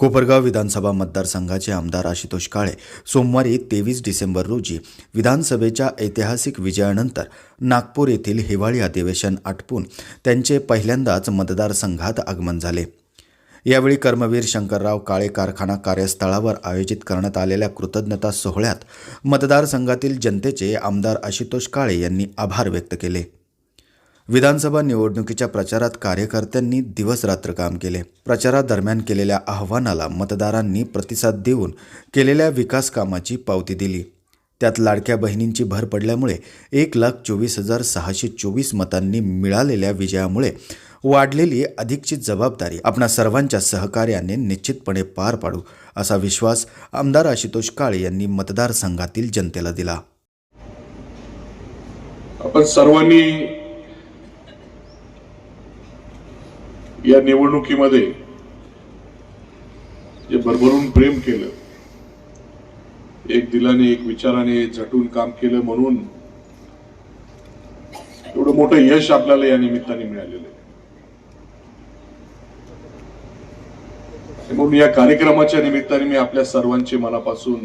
कोपरगाव विधानसभा मतदारसंघाचे आमदार आशुतोष काळे सोमवारी तेवीस डिसेंबर रोजी विधानसभेच्या ऐतिहासिक विजयानंतर नागपूर येथील हिवाळी अधिवेशन आटपून त्यांचे पहिल्यांदाच मतदारसंघात आगमन झाले. यावेळी कर्मवीर शंकरराव काळे कारखाना कार्यस्थळावर आयोजित करण्यात आलेल्या कृतज्ञता सोहळ्यात मतदारसंघातील जनतेचे आमदार आशुतोष काळे यांनी आभार व्यक्त केले. विधानसभा निवडणुकीच्या प्रचारात कार्यकर्त्यांनी दिवसरात्र काम केले. प्रचारादरम्यान केलेल्या आव्हानाला मतदारांनी प्रतिसाद देऊन केलेल्या विकास कामाची पावती दिली. त्यात लाडक्या बहिणींची भर पडल्यामुळे एक लाख चोवीस हजार सहाशे चोवीस मतांनी मिळालेल्या विजयामुळे वाढलेली अधिकची जबाबदारी आपणा सर्वांच्या सहकार्याने निश्चितपणे पार पाडू असा विश्वास आमदार आशुतोष काळे यांनी मतदारसंघातील जनतेला दिला. आपण सर्वांनी या निवडणुकीमध्ये जे भरभरून प्रेम केलं एक दिलाने एक विचाराने झटून काम केलं म्हणून एवढं मोठं यश आपल्याला या निमित्ताने मिळालेलं आहे. म्हणून या कार्यक्रमाच्या निमित्ताने मी आपल्या सर्वांचे मनापासून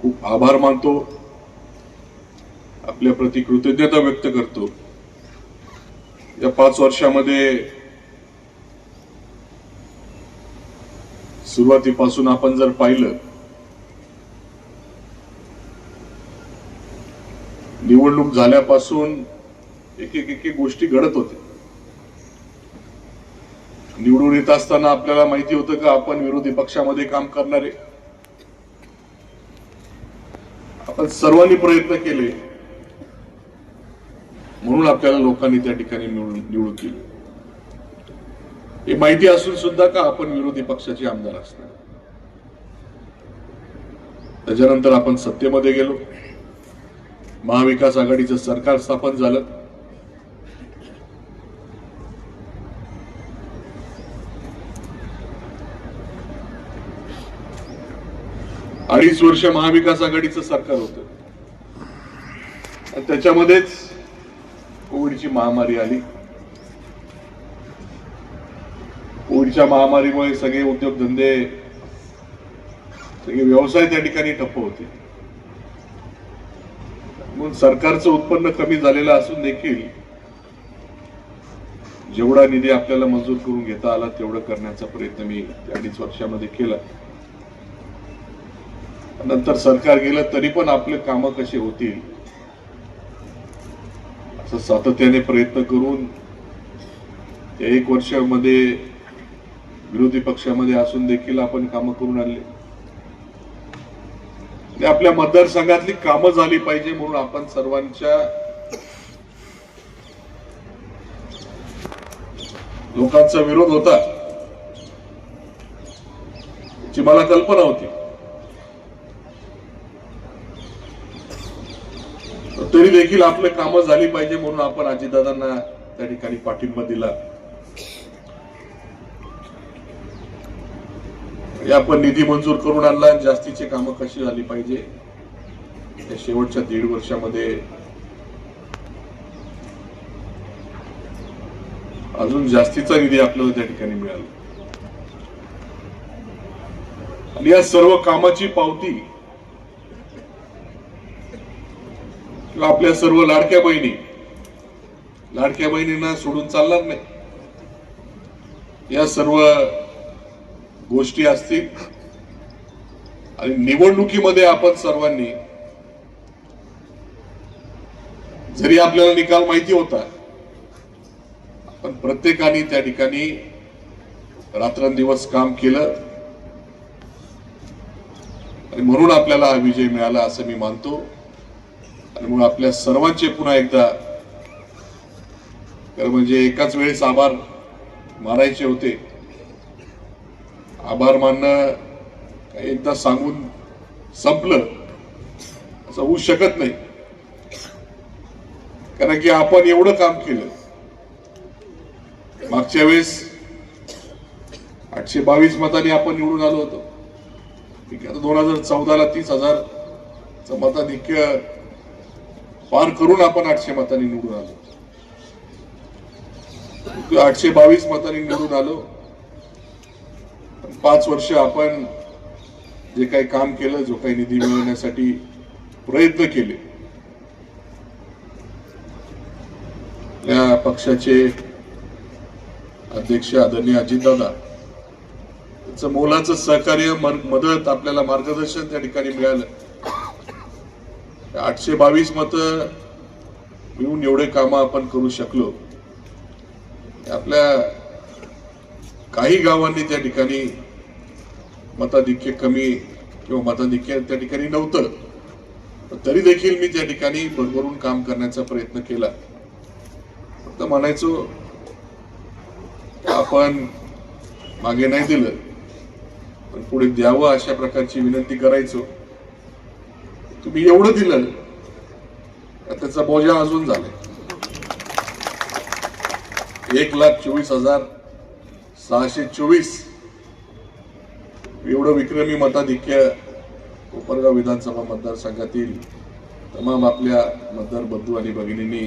खूप आभार मानतो. आपल्या प्रति कृतज्ञता व्यक्त करतो. या पाच वर्षामध्ये सुरुवातीपासून आपण जर पाहिलं निवडणूक झाल्यापासून एक एक एक गोष्टी घडत होत्या. निवडून येत असताना आपल्याला माहिती होतं का आपण विरोधी पक्षामध्ये काम करणारे. आपण सर्वांनी प्रयत्न केले. म्हणून आपल्याला लोकांनी त्या ठिकाणी निवडून निवडून केली हे माहिती असून सुद्धा का आपण विरोधी पक्षाचे आमदार असणार? त्याच्यानंतर आपण सत्तेमध्ये गेलो. महाविकास आघाडीचं सरकार स्थापन झालं. अडीच वर्ष महाविकास आघाडीचं सरकार होतं. त्याच्यामध्येच कोविडची महामारी आली. कोविडच्या महामारीमुळे सगळे उद्योगधंदे सगळे व्यवसाय त्या ठिकाणी ठप्प होते. म्हणून सरकारचं उत्पन्न कमी झालेलं असून देखील जेवढा निधी आपल्याला मंजूर करून घेता आला तेवढं करण्याचा प्रयत्न मी अडीच वर्षामध्ये केला. नंतर सरकार गेलं तरी पण आपले कामं कशी होतील असं सातत्याने प्रयत्न करून त्या एक वर्षामध्ये विरोधी पक्षामध्ये असून देखील आपण कामं करून आणले. आणि आपल्या मतदारसंघातली कामं झाली पाहिजे म्हणून आपण सर्वांच्या लोकांचा विरोध होता. याची मला कल्पना होती. तरी देखील आपले कामं झाली पाहिजे म्हणून आपण अजितदादांना त्या ठिकाणी पाठिंबा दिला. हे आपण निधी मंजूर करून आणला आणि जास्तीचे कामं कशी झाली पाहिजे या शेवटच्या दीड वर्षामध्ये अजून जास्तीचा निधी आपल्याला त्या ठिकाणी मिळाला. आणि या सर्व कामाची पावती किंवा आपल्या सर्व लाडक्या बहिणी लाडक्या बहिणींना सोडून चालणार नाही. या सर्व गोष्टी असतील आणि निवडणुकीमध्ये आपण सर्वांनी जरी आपल्याला निकाल माहिती होता पण प्रत्येकाने त्या ठिकाणी रात्रंदिवस काम केलं. आणि म्हणून आपल्याला हा विजय मिळाला असं मी मानतो. आणि आपल्या सर्वांचे पुन्हा एकदा तर म्हणजे एकाच वेळेस आभार मारायचे होते. आभार मानणं काही एकदा सांगून संपलं असं होऊ शकत नाही. कारण की आपण एवढं काम केलं. मागच्या वेळेस आठशे बावीस मतांनी आपण निवडून आलो होतो. ठीक आहे दोन हजार चौदाला तीस हजार मताधिक्य पार करून आपण आठशे मतांनी निवडून आलो. आठशे बावीस मतांनी निवडून आलो. पाच वर्ष आपण जे काही काम केलं जो काही निधी मिळवण्यासाठी प्रयत्न केले. या पक्षाचे अध्यक्ष आदरणीय अजितदादा त्याचं मोलाचं सहकार्य मदत आपल्याला मार्गदर्शन त्या ठिकाणी मिळालं. आठशे बावीस मतं मिळून एवढे कामं आपण करू शकलो. आपल्या काही गावांनी त्या ठिकाणी मताधिक्य कमी किंवा मताधिक्य त्या ठिकाणी नव्हतं. तरी देखील मी त्या ठिकाणी भरभरून काम करण्याचा प्रयत्न केला. फक्त म्हणायचो आपण मागे नाही दिलं. पण पुढे द्यावं अशा प्रकारची विनंती करायचो. तुम्ही एवढं दिलं त्याचा बोजा अजून झालाय. एक लाख चोवीस हजार सहाशे चोवीस. एवढं विक्रमी मताधिक्य कोपरगाव विधानसभा मतदारसंघातील तमाम आपल्या मतदार बंधू आणि भगिनींनी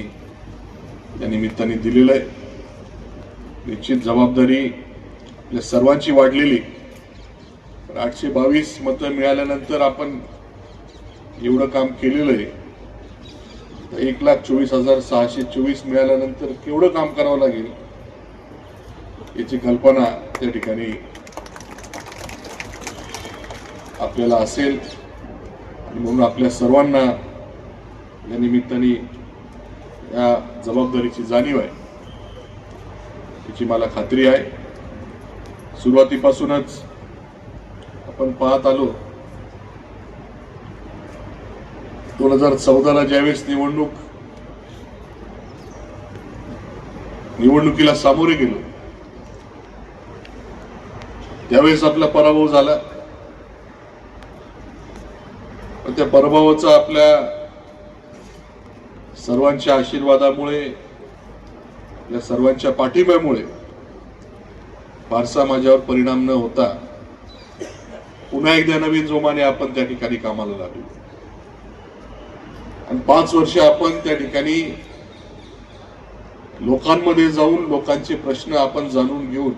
या निमित्ताने दिलेलं आहे. निश्चित जबाबदारी आपल्या सर्वांची वाढलेली. आठशे बावीस मतं मिळाल्यानंतर आपण एवढं काम केलेलं आहे. तर एक लाख चोवीस हजार सहाशे चोवीस मिळाल्यानंतर केवढं काम करावं लागेल? याची कल्पना त्या ठिकाणी आपल्याला असेल. आणि म्हणून आपल्या सर्वांना या निमित्ताने या जबाबदारीची जाणीव आहे. याची मला खात्री आहे. सुरुवातीपासूनच आपण पाहत आलो. दोन हजार चौदाला ज्यावेळेस निवडणूक निवडणुकीला सामोरे गेलो त्यावेळेस आपला पराभव झाला. पण त्या पराभवाचा आपल्या सर्वांच्या आशीर्वादामुळे या सर्वांच्या पाठिंब्यामुळे फारसा माझ्यावर परिणाम न होता पुन्हा एकदा नवीन जोमाने आपण त्या ठिकाणी कामाला लागलो. आणि पाच वर्ष आपण त्या ठिकाणी लोकांमध्ये जाऊन लोकांचे प्रश्न आपण जाणून घेऊन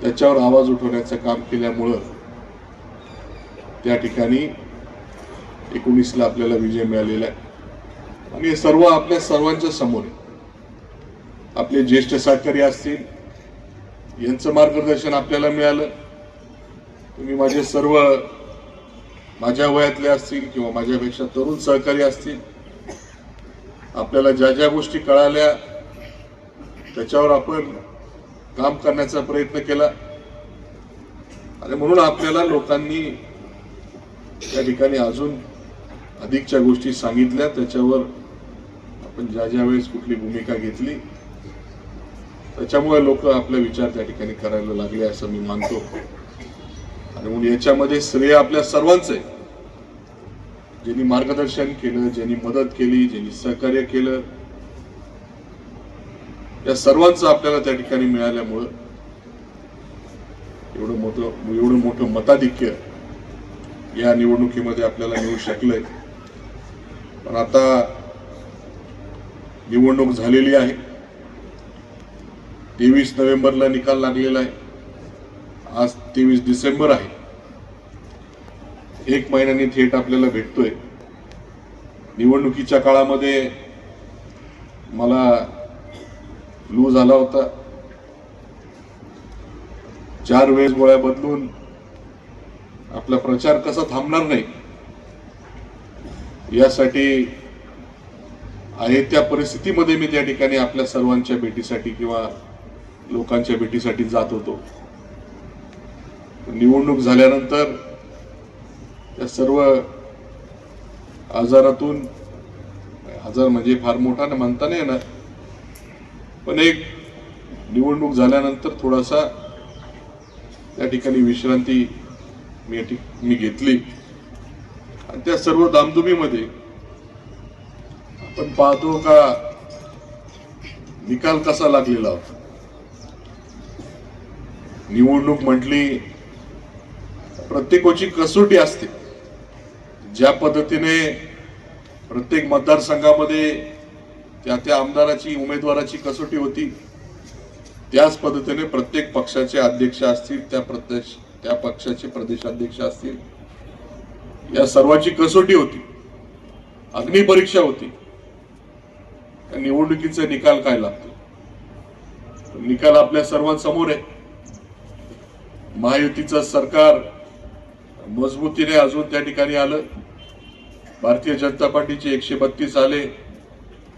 त्याच्यावर आवाज उठवण्याचं काम केल्यामुळं त्या ठिकाणी एकोणीसला आपल्याला विजय मिळालेला आहे. आणि हे सर्व आपल्या सर्वांच्या समोर आहे. आपले ज्येष्ठ सहकारी असतील यांचं मार्गदर्शन आपल्याला मिळालं. तुम्ही माझे सर्व माझ्या वयातले असतील किंवा माझ्यापेक्षा तरुण सहकारी असतील आपल्याला ज्या ज्या गोष्टी कळाल्या त्याच्यावर आपण काम करण्याचा प्रयत्न केला. आणि म्हणून आपल्याला लोकांनी त्या ठिकाणी अजून अधिकच्या गोष्टी सांगितल्या. त्याच्यावर आपण ज्या ज्या वेळेस कुठली भूमिका घेतली त्याच्यामुळे लोक आपले विचार त्या ठिकाणी करायला लागले असं मी मानतो. आणि म्हणून याच्यामध्ये श्रेय आपल्या सर्वांचं आहे. ज्यांनी मार्गदर्शन केलं ज्यांनी मदत केली ज्यांनी सहकार्य केलं या सर्वांचं आपल्याला त्या ठिकाणी मिळाल्यामुळं एवढं मोठं एवढं मोठं मताधिक्य या निवडणुकीमध्ये आपल्याला मिळू शकलंय. पण आता निवडणूक झालेली आहे. तेवीस नोव्हेंबरला निकाल लागलेला आहे. आज तेवीस डिसेंबर आहे. एक महिन्याने थेट आपल्याला भेटतोय. निवडणुकीच्या काळामध्ये मला लू झाला होता. चार वेळेस गोळ्या बदलून आपला प्रचार कसा थांबणार नाही यासाठी आहे त्या परिस्थितीमध्ये मी त्या ठिकाणी आपल्या सर्वांच्या भेटीसाठी किंवा लोकांच्या भेटीसाठी जात होतो. निवडणूक झाल्यानंतर त्या सर्व आजारातून आजार म्हणजे फार मोठा ना म्हणता नाही येणार. पण एक निवडणूक झाल्यानंतर थोडासा त्या ठिकाणी विश्रांती मी मी घेतली. आणि त्या सर्व दामदुमीमध्ये आपण पाहतो का निकाल कसा लागलेला होता? निवडणूक म्हटली प्रत्येकाची कसोटी असते. ज्या पद्धतीने प्रत्येक मतदारसंघामध्ये त्या त्या आमदाराची उमेदवाराची कसोटी होती त्याच पद्धतीने प्रत्येक पक्षाचे अध्यक्ष असतील त्या प्रदेश त्या पक्षाचे प्रदेशाध्यक्ष असतील या सर्वाची कसोटी होती. अग्निपरीक्षा होती. त्या निवडणुकीचा निकाल काय लागतो? निकाल आपल्या सर्वांसमोर आहे. महायुतीचं सरकार मजबूतीने अजून त्या ठिकाणी आलं. भारतीय जनता पार्टीचे एकशे बत्तीस आले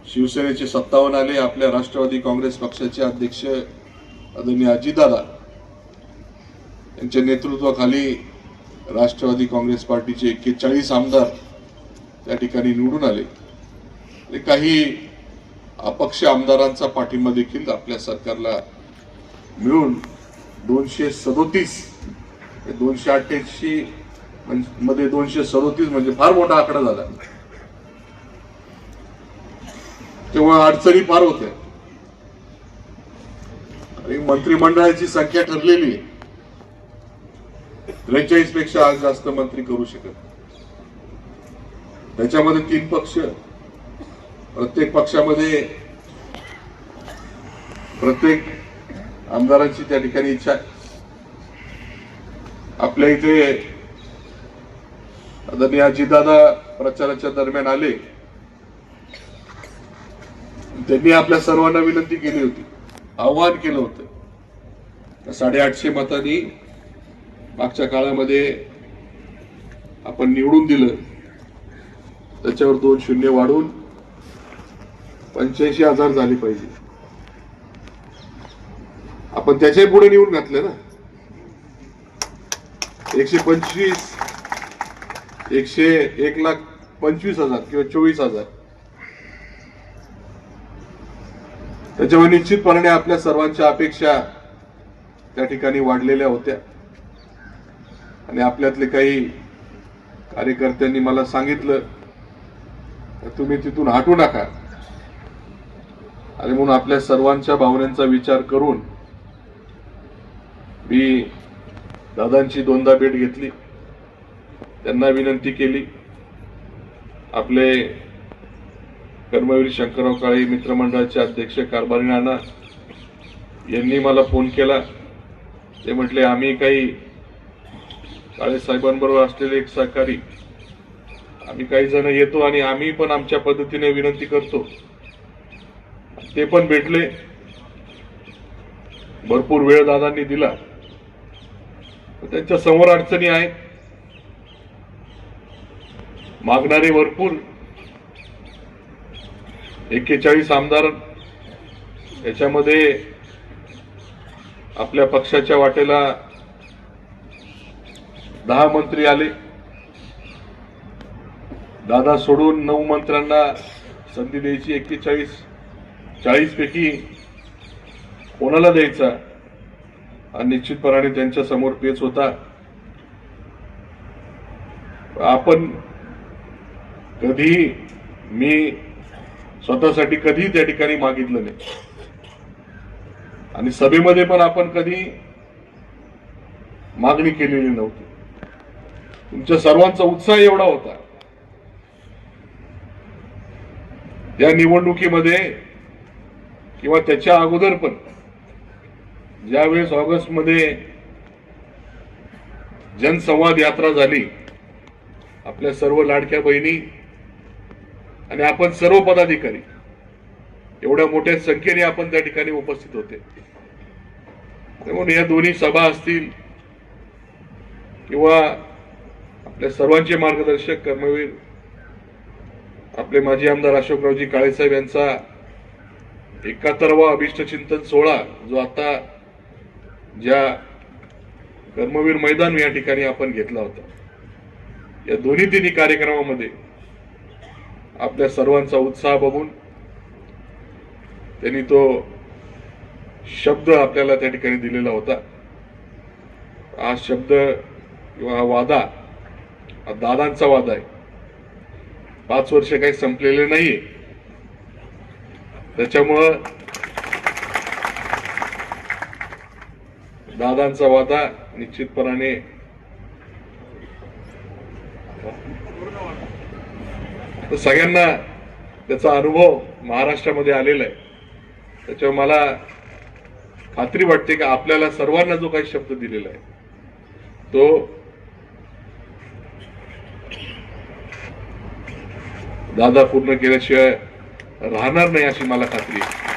शिवसेनेचे सत्तावन्न आले आपल्या राष्ट्रवादी काँग्रेस पक्षाचे अध्यक्ष आदरणीय अजितदादा यांच्या नेतृत्वाखाली राष्ट्रवादी काँग्रेस पार्टीचे एक्केचाळीस आमदार त्या ठिकाणी निवडून आले. आणि काही अपक्ष आमदारांचा पाठिंबा देखील आपल्या सरकारला मिळून दोनशे सदोतीस दोनशे अठ्ठ्याऐंशी मध्ये दोनशे सदोतीस म्हणजे फार मोठा आकडा झाला. तेव्हा अडचणी फार होत्या. आणि मंत्रिमंडळाची संख्या ठरलेली त्रेचाळीसपेक्षा आज जास्त मंत्री करू शकत त्याच्यामध्ये तीन पक्ष प्रत्येक पक्षामध्ये प्रत्येक आमदारांची त्या ठिकाणी इच्छा आहे. आपल्या इथे आदरणीय अजितदादा प्रचाराच्या दरम्यान आले. त्यांनी आपल्या सर्वांना विनंती केली होती. आव्हान केलं होतं. साडेआठशे मतांनी मागच्या काळामध्ये आपण निवडून दिलं. त्याच्यावर दोन शून्य वाढून पंच्याऐंशी हजार झाली पाहिजे. आपण त्याच्याही पुढे निवडून घातले ना. एकशे पंचवीस एकशे एक लाख पंचवीस हजार किंवा चोवीस हजार. त्याच्यामुळे निश्चितपणे आपल्या सर्वांच्या अपेक्षा त्या ठिकाणी वाढलेल्या होत्या. आणि आपल्यातले काही कार्यकर्त्यांनी मला सांगितलं तुम्ही तिथून हटू नका. आणि म्हणून आपल्या सर्वांच्या भावनांचा विचार करून मी दादांची दोनदा भेट घेतली. त्यांना विनंती केली. आपले कर्मवीर शंकरराव काळे मित्रमंडळाचे अध्यक्ष कारभारी नाना यांनी मला फोन केला. ते म्हटले आम्ही काही काळे साहेबांबरोबर असलेले एक सहकारी आम्ही काही जण येतो आणि आम्ही पण आमच्या पद्धतीने विनंती करतो. ते पण भेटले. भरपूर वेळ दादांनी दिला. त्यांच्यासमोर अडचणी आहेत. मागणारे भरपूर एक्केचाळीस आमदार याच्यामध्ये आपल्या पक्षाच्या वाटेला दहा मंत्री आले. दादा सोडून नऊ मंत्र्यांना संधी द्यायची एक्केचाळीस चाळीस पैकी कोणाला द्यायचा? हा निश्चितपणाने त्यांच्यासमोर पेच होता. आपण कधी मी स्वतःसाठी कधी त्या ठिकाणी मागितलं नाही. आणि सभेमध्ये पण आपण कधी मागणी केलेली नव्हती. तुमच्या सर्वांचा उत्साह एवढा होता. या निवडणुकीमध्ये किंवा त्याच्या अगोदर पण ज्यावेळेस ऑगस्टमध्ये जनसंवाद यात्रा झाली आपल्या सर्व लाडक्या बहिणी आणि आपण सर्व पदाधिकारी एवढ्या मोठ्या संख्येने आपण त्या ठिकाणी उपस्थित होते. त्यामुळे या दोन्ही सभा असतील किंवा आपल्या सर्वांचे मार्गदर्शक कर्मवीर आपले माजी आमदार अशोकरावजी काळेसाहेब यांचा एकाहत्तरवा अभिष्टचिंतन सोहळा जो आता ज्या कर्मवीर मैदान या ठिकाणी आपण घेतला होता. या दोन्ही तिन्ही कार्यक्रमामध्ये आपल्या सर्वांचा उत्साह बघून त्यांनी तो शब्द आपल्याला त्या ठिकाणी दिलेला होता. हा शब्द किंवा हा वादा हा दादांचा वादा आहे. पाच वर्ष काही संपलेले नाहीये. त्याच्यामुळं दादांचा वादा निश्चितपणाने तर सगळ्यांना त्याचा अनुभव महाराष्ट्रामध्ये आलेला आहे. त्याच्यावर मला खात्री वाटते की आपल्याला सर्वांना जो काही शब्द दिलेला आहे तो दादा पूर्ण केल्याशिवाय राहणार नाही अशी मला खात्री आहे.